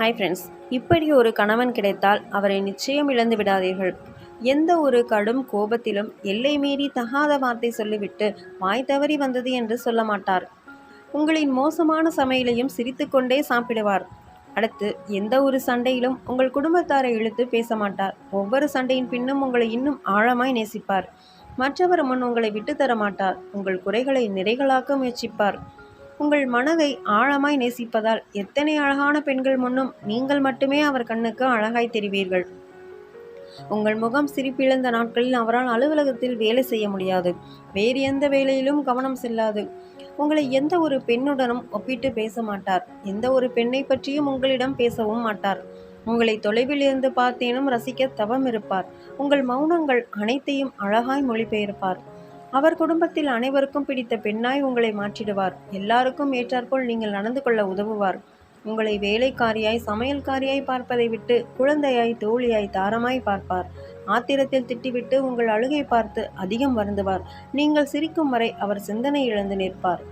Hi friends இப்படி ஒரு கணவன் கிடைத்தால் அவரை நிச்சயம் இழந்து விடாதீர்கள். எந்த ஒரு கடும் கோபத்திலும் எல்லை மீறி தகாத வார்த்தை சொல்லிவிட்டு வாய் தவறி வந்தது என்று சொல்ல மாட்டார். உங்களின் மோசமான சமையலையும் சிரித்துக்கொண்டே சாப்பிடுவார். அடுத்து எந்த ஒரு சண்டையிலும் உங்கள் குடும்பத்தாரை இழுத்து பேச மாட்டார். ஒவ்வொரு சண்டையின் பின்னும் உங்களை இன்னும் ஆழமாய் நேசிப்பார். மற்றவர் முன் உங்களை விட்டு தர மாட்டார். உங்கள் குறைகளை நிறைகளாக்க முயற்சிப்பார். உங்கள் மனதை ஆழமாய் நேசிப்பதால் எத்தனை அழகான பெண்கள் முன்னும் நீங்கள் மட்டுமே அவர் கண்ணுக்கு அழகாய் தெரிவீர்கள். உங்கள் முகம் சிரிப்பிழந்த நாட்களில் அவரால் அலுவலகத்தில் வேலை செய்ய முடியாது. வேறு எந்த வேலையிலும் கவனம் செல்லாது. உங்களை எந்த ஒரு பெண்ணுடனும் ஒப்பிட்டு பேச மாட்டார். எந்த ஒரு பெண்ணை பற்றியும் உங்களிடம் பேசவும் மாட்டார். உங்களை தொலைவில் இருந்து பார்த்தேனும் ரசிக்க தவம் இருப்பார். உங்கள் மௌனங்கள் அனைத்தையும் அழகாய் மொழிபெயர்ப்பார். அவர் குடும்பத்தில் அனைவருக்கும் பிடித்த பெண்ணாய் உங்களை மாற்றிடுவார். எல்லாருக்கும் ஏற்றாற்போல் நீங்கள் நடந்து கொள்ள உதவுவார். உங்களை வேலைக்காரியாய் சமையல்காரியாய் பார்ப்பதை விட்டு குழந்தையாய் தோழியாய் தாரமாய் பார்ப்பார். ஆத்திரத்தில் திட்டிவிட்டு உங்கள் அழுகை பார்த்து அதிகம் வருந்துவார். நீங்கள் சிரிக்கும் வரை அவர் சிந்தனை இழந்து நிற்பார்.